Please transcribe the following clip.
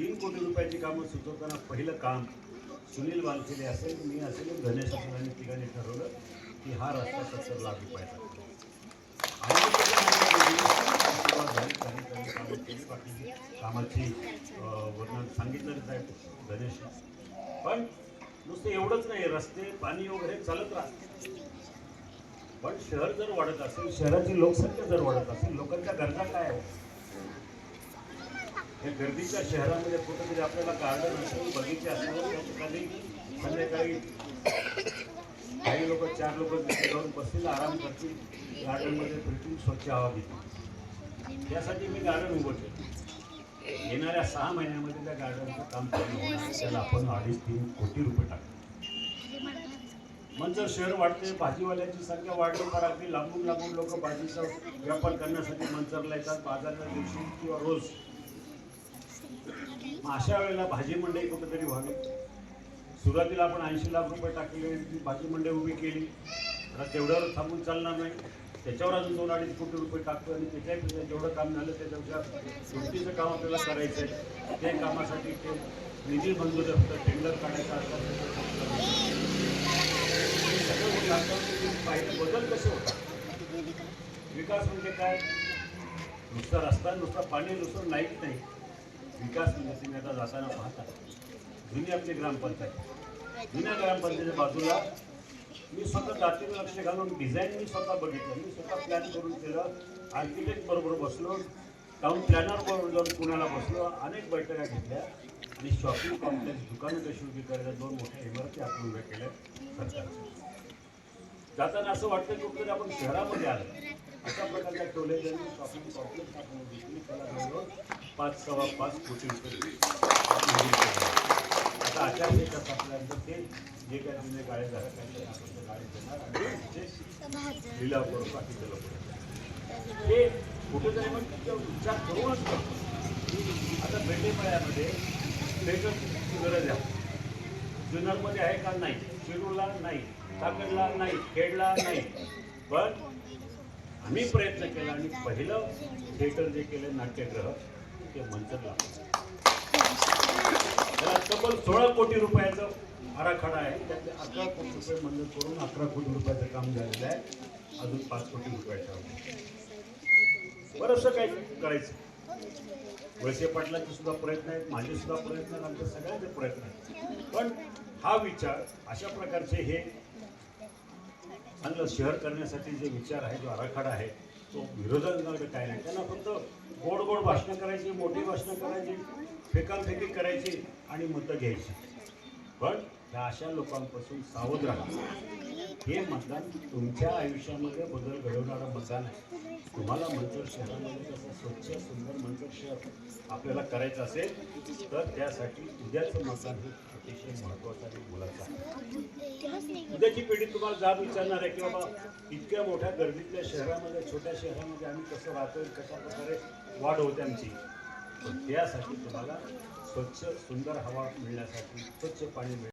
तीन कोटी रुपयाची कामं सुचवताना पहिलं काम सुनील वानखेडे असेल मी असेल गणेश असेल आणि तिघांनी ठरवलं की हा रस्ता सत्तर लाख रुपयाचा बाकीची कामाची वर्णन सांगितलंच आहे गणेश. पण नुसतं एवढंच नाही रस्ते पाणी वगैरे चालत राहते पण शहर जर वाढत असेल शहराची लोकसंख्या जर वाढत असेल लोकांच्या गरजा काय आहे हे गर्दीच्या शहरामध्ये कुठेतरी आपल्याला गार्डन असेल बगीचे असेल त्या ठिकाणी संध्याकाळी काही लोक चार लोक जाऊन बसतील आराम करतील गार्डनमध्ये फिरतील स्वच्छ हवा घेतील. त्यासाठी मी गार्डन उभं केलं येणाऱ्या सहा महिन्यामध्ये त्या गार्डनचं काम पूर्ण त्याला आपण अडीच तीन कोटी रुपये टाकतो मग जर शहर वाढते भाजीवाल्यांची संख्या वाढली तर अगदी लांबून लांबून लोक भाजीचा व्यापार करण्यासाठी मंचरला येतात बाजारच्या दिवशी किंवा रोज. अशा वेळेला भाजी मंडई कुठेतरी व्हावी. सुरुवातीला आपण ऐंशी लाख रुपये टाकले ती भाजी मंडई उभी केली. आता तेवढ्यावर थांबून चालणार नाही. त्याच्यावर अजून दोन अडीच कोटी रुपये टाकतो आणि त्याच्याही जेवढं काम झालं त्याच्यापेक्षा दुपटीचं काम आपल्याला करायचं आहे ते कामासाठी ते निधी मंजूर असतं टेंडर काढायचं असतं. पाहिजे सगळं बदल कसे होतात? विकास म्हणजे काय? नुसता रस्ता नुसता पाणी नुसतं लाइट नाही. विकास म्हणजे तुम्ही आता जाताना पाहता जुनी आपली ग्रामपंचायत जुन्या ग्रामपंचायतीच्या बाजूला मी स्वतः जातीने लक्ष घालून डिझाईन मी स्वतः बघितलं. मी स्वतः प्लॅन करून केलं. आर्किटेक्ट बरोबर बसलो. टाऊन प्लॅनर बरोबर जाऊन पुण्याला बसलो. अनेक बैठका घेतल्या. आणि शॉपिंग कॉम्प्लेक्स दुकानं कशी उभी करायला दोन मोठ्या इमारती आपण उभ्या केल्या सरकारच्या. जाताना असं वाटतं की कुठेतरी आपण शहरामध्ये आलो. अशा प्रकारच्या ठेवले त्यांनी कॉम्प्लेक्स त्याला पाच सव्वा पाच कोटी रुपये मंजूर केले. आता आचारसंहिता संपल्यानंतर ते जे काही जुने गाडी झाल्या त्यांच्या आपण ते देणार आणि ते लिलाव करून बाकीचे लोक ते कुठेतरी मग त्याच्यावर विचार करूनच करतो आता बेटेपाड्यामध्ये बेटची गरज आहे. जुन्नरमध्ये आहे का? नाही. शिरूरला नाही. ताकडला नाही. खेडला नाही. पण आम्ही प्रयत्न केला आणि पहिलं थिएटर जे केलं नाट्यग्रह ते मंचरला त्याला तब्बल सोळा कोटी रुपयाचं आराखडा आहे. त्यातले अकरा कोटी रुपये मंजूर करून अकरा कोटी रुपयाचं काम झालेलं आहे. अजून पाच कोटी रुपयाचं आहे. बरंचसं काही करायचं. वळसे पाटलाचे सुद्धा प्रयत्न आहेत माझे सुद्धा प्रयत्न आहेत आमच्या सगळ्यांचे प्रयत्न आहेत. पण हा विचार अशा प्रकारचे हे चांगलं शहर करण्यासाठी जे विचार आहे जो आराखडा आहे तो विरोधांकडे काय नाही त्यांना फक्त गोड गोड भाषणं करायची मोठी भाषणं करायची फेकाफेकी करायची आणि मतं घ्यायची. पण ह्या अशा लोकांपासून सावध राहा. हे मतदान तुमच्या आयुष्यामध्ये बदल घडवणारं मतदान आहे. तुम्हाला मंचर शहरामध्ये कसं स्वच्छ सुंदर मंचर शहर आपल्याला करायचं असेल तर त्यासाठी उद्याचं मतदान हे अतिशय महत्त्वाचं आणि बोलायचं आहे. सध्याची पिढी तुम्हाला जाब विचारणार आहे की बाबा इतक्या मोठ्या गर्दीतल्या शहरामध्ये छोट्या शहरामध्ये आम्ही कसं राहतोय कशा प्रकारे वाढ होते आमची? पण त्यासाठी तुम्हाला स्वच्छ सुंदर हवा मिळण्यासाठी स्वच्छ पाणी मिळ